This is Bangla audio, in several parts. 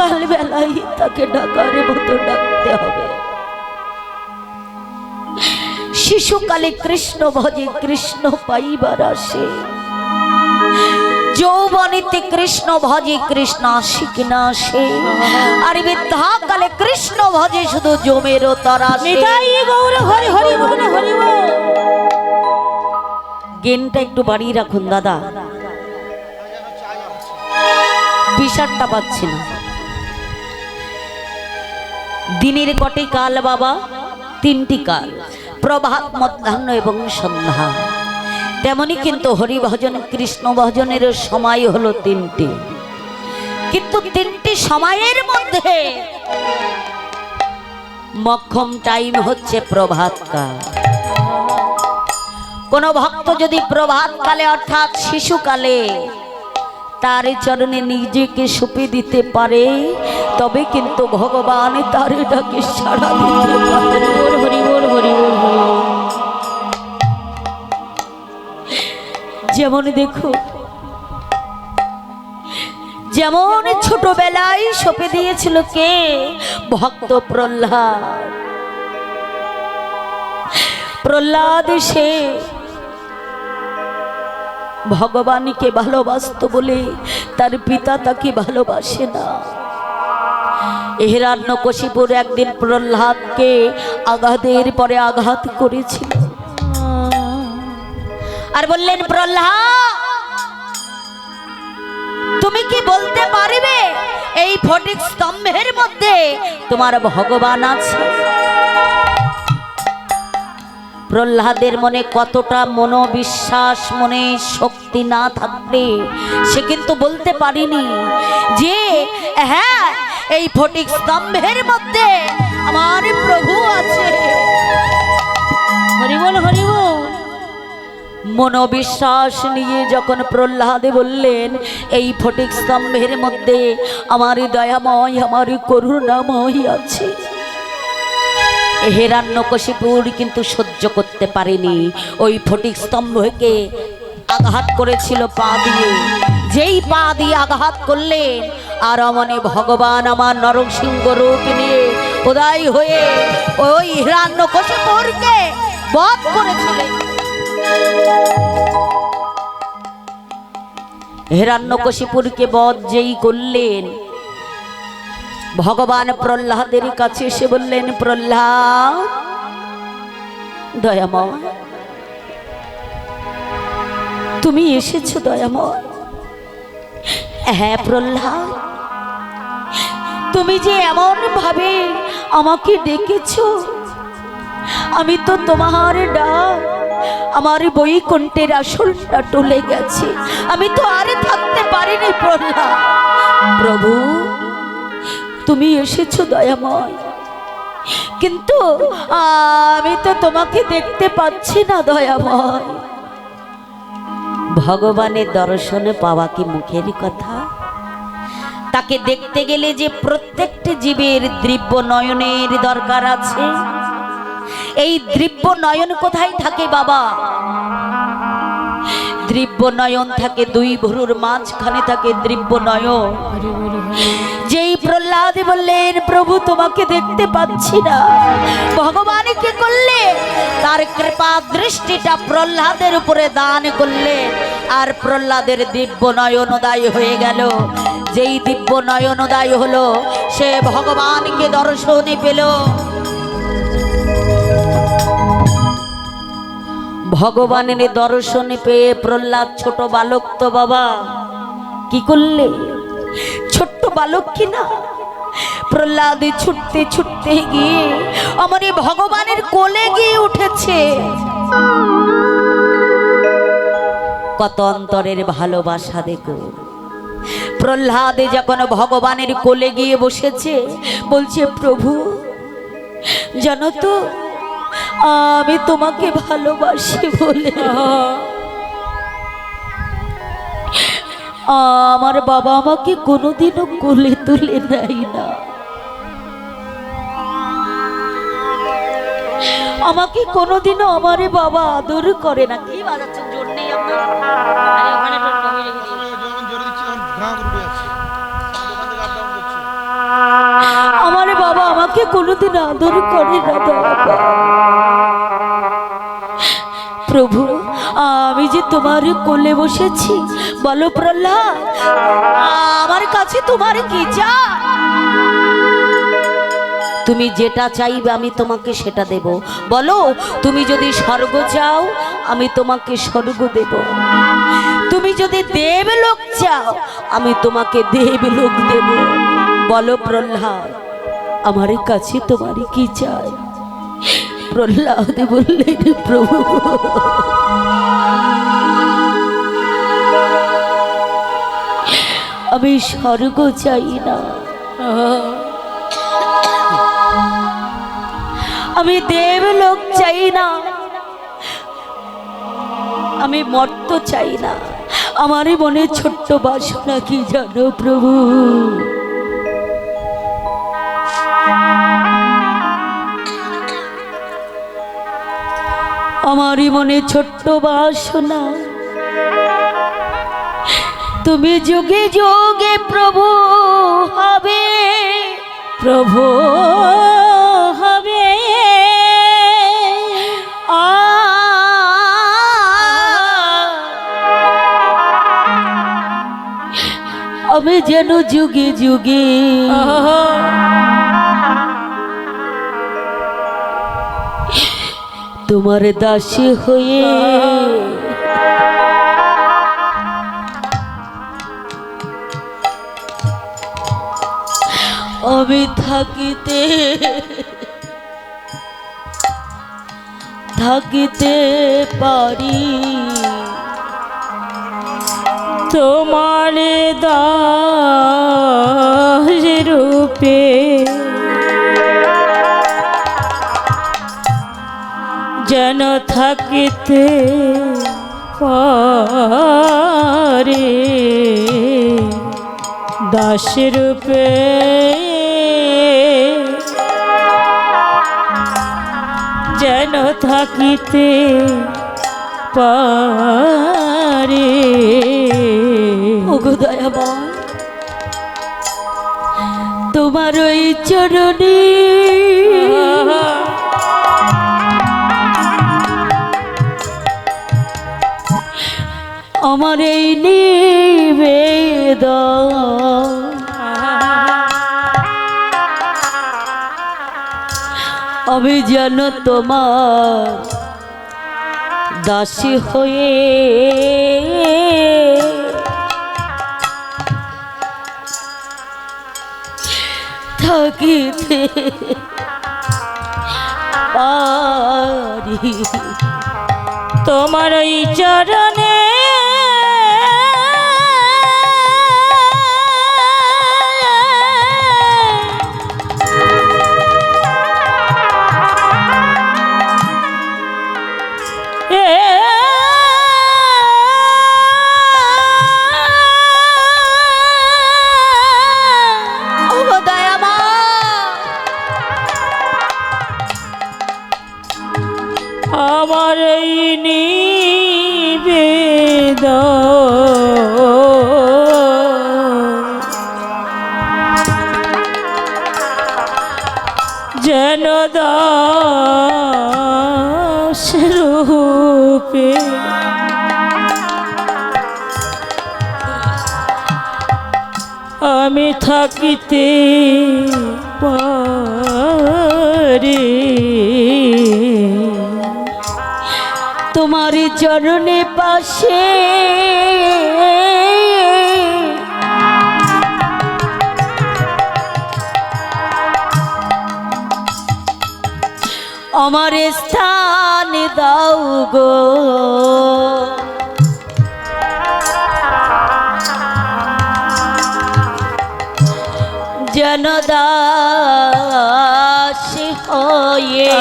সকাল বেলায় তাকে ডাকার মতো ডাকতে হবে। শিশুকালে কৃষ্ণ ভজে কৃষ্ণ পাইবার আসে। যৌবনীতে কৃষ্ণ ভজে কৃষ্ণ আশিক না আসে। আর বৃদ্ধাকালে কৃষ্ণ ভজে শুধু জমেরও তারা গেনটা একটু বাড়িয়ে রাখুন দাদা। বিষাদটা পাচ্ছি না। দিনের কটি কাল বাবা? তিনটি কাল। প্রভাত, মধ্যাহ্ন এবং সন্ধ্যা। তেমনি কিন্তু হরিভজন কৃষ্ণ ভজনের সময় হলো তিনটি। কিন্তু তিনটি সময়ের মধ্যে মক্ষম টাইম হচ্ছে প্রভাত কাল। কোন ভক্ত যদি প্রভাত কালে, অর্থাৎ শিশুকালে তার চরণে নিজেকে সুপে দিতে পারে তবে কিন্তু ভগবান তার ডাকে সাড়া দিতে পারে। যেমন দেখো যেমন ছোটবেলায় সপে দিয়েছিল কে? ভক্ত প্রহ্লাদ। প্রহ্লাদ সে ভগবানকে ভালোবাসতো বলে তার পিতা তাকে ভালোবাসে না। হিরণ্য কশিপুর একদিন প্রহ্লাদকে আঘাতের পরে আঘাত করেছিল। আর বললেন, প্রহ্লাদ, তুমি কি বলতে পারবে এই ফটিক স্তম্ভের মধ্যে তোমার ভগবান আছে? প্রহ্লাদের মনে কতটা মনোবিশ্বাস, মনে শক্তি না থাকলে সে কিন্তু বলতে পারিনি যে হ্যাঁ এই ফটিক স্তম্ভের মধ্যে আমার প্রভু আছে। হরি বল মনোবিশ্বাস নিয়ে যখন প্রহ্লাদে বললেন, এই ফটিক স্তম্ভের মধ্যে আমার দয়াময়, আমার করুণাময় আছে। হেরান্যকশিপুর কিন্তু সহ্য করতে পারেনি। ওই ফটিক স্তম্ভকে আঘাত করেছিল পা দিয়ে। যেই পা দিয়ে আঘাত করলেন, আর অমনে ভগবান আমার নরসিংহ রূপ নিয়ে উদয় হয়ে ওই হিরণ্যকশিপুরকে বধ করেছিলেন। হিরণ্যকশিপুরকে বধ যেই করলেন ভগবান প্রহ্লাদের কাছে এসে বললেন, প্রহ্লাদ তুমি এসেছ দয়াময়? হ্যাঁ প্রহ্লাদ, তুমি যে এমন ভাবে আমাকে ডেকেছ, আমি তো তোমার ডাক, আমার বৈকুণ্ঠের আসলটা টলে গেছে, আমি তো আরে থাকতে পারিনি প্রহ্লাদ। প্রভু তুমি এসেছ দয়াময়। কিন্তু আমি তো তোমাকে দেখতে পাচ্ছি না দয়াময়। ভগবানের দর্শনে পাওয়া কি মুখের কথা? তাকে দেখতে গেলে যে প্রত্যেকটি জীবের দ্রব্য নয়নের দরকার আছে। এই দ্রব্য নয়ন কোথায় থাকে বাবা? দ্রব্য নয়ন থাকে দুই ভুরুর মাঝখানে থাকে দ্রব্য নয়ন। যেই প্রহ্লাদ বললেন, প্রভু, তোমাকে দেখতে পাচ্ছি না। ভগবান কি করলে? তার কৃপা দৃষ্টিটা প্রহ্লাদের উপরে দান করলে। আর প্রহ্লাদের দিব্য নয়নদায় হয়ে গেল। যেই দিব্য নয়নদায় হলো, সে ভগবানকে দর্শনে পেল। ভগবানের দর্শনে পেয়ে প্রহ্লাদ ছোট বালক তো বাবা, কি করলে? ছোট্ট বালক কিনা প্রহ্লাদ ছুটতে ছুটতে গিয়ে আমার এই ভগবানের কোলে গিয়ে উঠেছে। কত অন্তরের ভালোবাসা দেখো। প্রহ্লাদে যখন ভগবানের কোলে গিয়ে বসেছে, বলছে, প্রভু, জানো তো, আমি তোমাকে ভালোবাসি বলে আমার বাবা আমাকে কোনোদিনও কোলে তুলে নেয় না। আমাকে কোনোদিনও আমারে বাবা আদর করে না। কি বাজাচ্ছেন জোর নেই আমার বাবা আমাকে কোনোদিন আদর করে না প্রভু আমি যে তোমার কোলে বসেছি, বলো প্রহ্লাদ, আমার কাছে তোমার কি চা তুমি যেটা চাইবে আমি তোমাকে সেটা দেব। বলো, তুমি যদি স্বর্গ চাও, আমি তোমাকে স্বর্গ দেব। তুমি যদি দেবলোক চাও, আমি তোমাকে দেবলোক দেব। বলো প্রহ্লাদ, আমার কাছে তোমার কি চাই? প্রহ্লাদ বললেন, প্রভু। আমি স্বর্গ চাই না। আমি দেবলোক চাই না। আমি মর্ত চাই না। আমারই মনে ছোট্ট বাসনা কি জানো প্রভু? আমারই মনে ছোট্ট বাসনা তুমি যুগে যুগে প্রভু হবে প্রভু হবে। আমি যেন যুগে যুগে তোমার দাসী হয়ে আমি থাকিতে থাকিতে পারি। তোমার দাস রূপে যেন থাকিতে পারে। দাস রূপে যেন থাকিতে পারে। তোমার ওই চরণে আমার এই নিবেদন। আমি যেন তোমার দাসী হয়ে। থাকিতে পারি। তোমার ওই চরণে যেন দাস রূপে। আমি থাকিতে পারি। তোমার চরণে পাশে আমার স্থান দাও গো। জনদাস হয়ে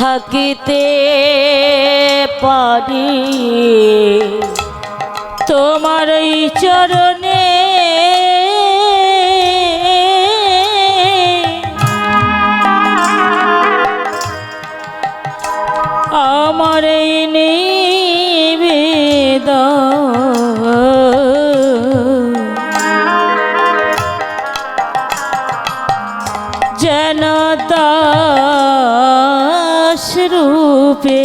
থাকিতে পারি। তোমার এই চরণে দাস রূপে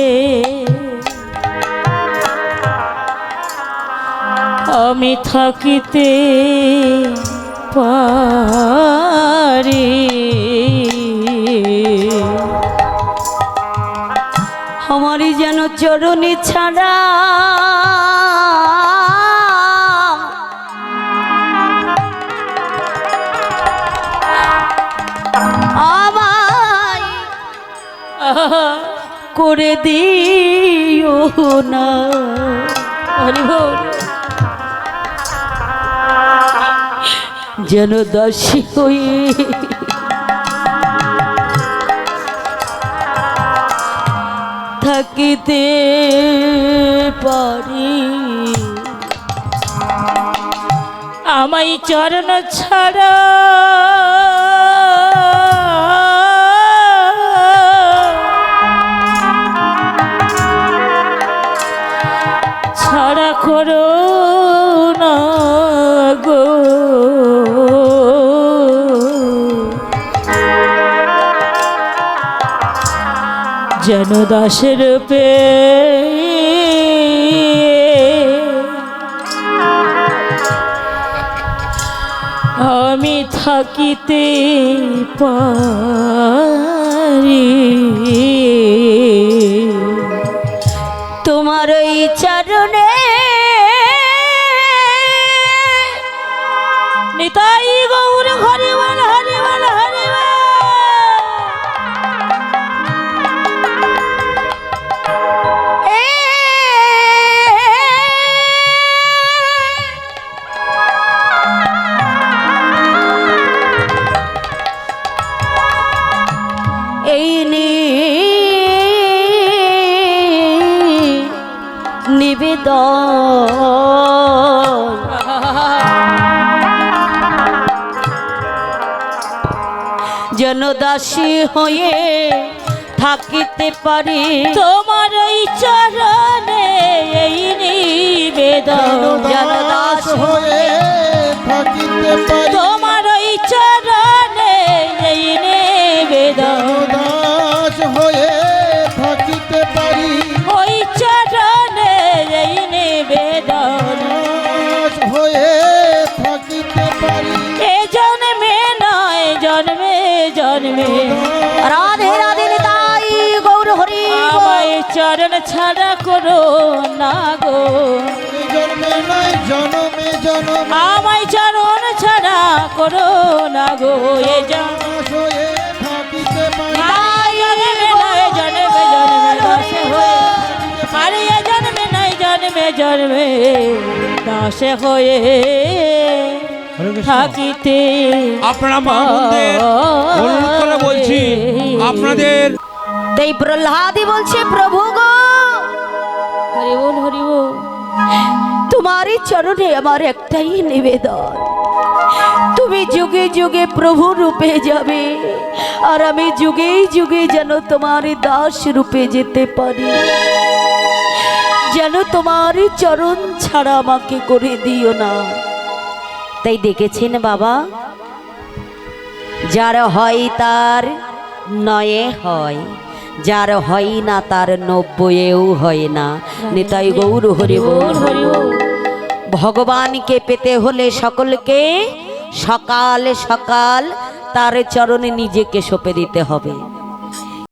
আমি থাকিতে পারি। আমারই যেন চরণে ছাড়া করে দিও না। যেন দাসী হয়ে থাকিতে পারি। আমায় চরণ ছাড়া যেন দাসের পে। আমি থাকিতে পারি। যেন দাসী হয়ে থাকিতে পারি। তোমার ওই চরণে এই নিবেদন। যেন দাস হয়ে থাকিতে পারি। তোমার ওই চরণে এই নিবেদন। ছাড়া করো না গো। জন্মে নয় জনমে জনম আমায় চরণ ছাড়া করো না গো এ জন্ম থাকিতে জন্মে জন্মে হয়ে। আরে এ জন্মে নয় জন্মে জন্মে দাসে হয়ে। থাকিতে আপনারা মা অনুরোধ করে বলছি আপনাদের তাই প্রহ্লাদি বলছে প্রভু গো হরি বল হরি বল। তোমারই চরণে আমার একটাই নিবেদন। তুমি যুগে যুগে প্রভু রূপে যাবে, আর আমি যুগে যুগে যেন তোমার দাস রূপে যেতে পারি। যেন তোমার চরণ ছাড়া আমাকে করে দিও না। তাই দেখেছেন বাবা? যার হয় তার নয়ে হয়। যার হয় না তার নব্বইয়েও হয় না। নিতাই গৌর হরি ভগবানকে পেতে হলে সকলকে সকাল সকাল তার চরণে নিজেকে সঁপে দিতে হবে।